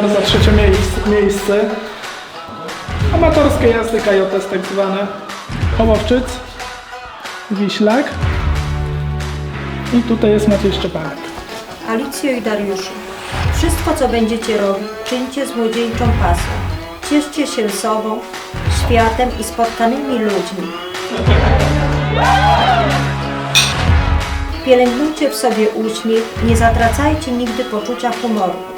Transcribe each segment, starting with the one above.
puchar za trzecie miejsce. Amatorskie jazdy KJS tak zwane. Hołowczyc, Wiślak i tutaj jest Maciej Szczepanek. Alicjo i Dariuszu, wszystko co będziecie robić, czyńcie z pasją. Cieszcie się sobą, światem i spotkanymi ludźmi. Pielęgnujcie w sobie uśmiech, nie zatracajcie nigdy poczucia humoru.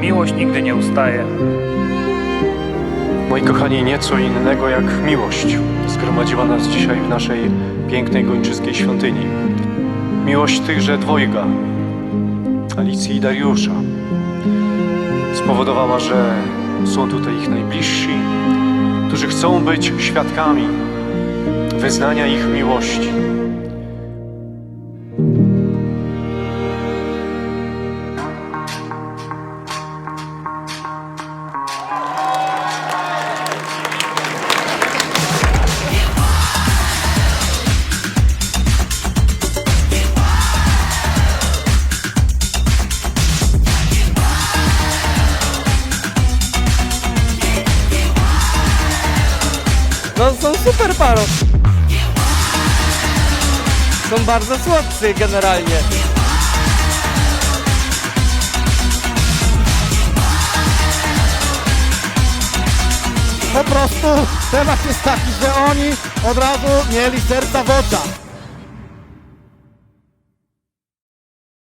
Miłość nigdy nie ustaje. Moi kochani, nieco innego jak miłość zgromadziła nas dzisiaj w naszej pięknej gończyskiej świątyni. Miłość tychże dwojga, Alicji i Dariusza, spowodowała, że są tutaj ich najbliżsi, którzy chcą być świadkami wyznania ich miłości. No są super parą. Są bardzo słodcy generalnie. Po prostu temat jest taki, że oni od razu mieli serca w oczach.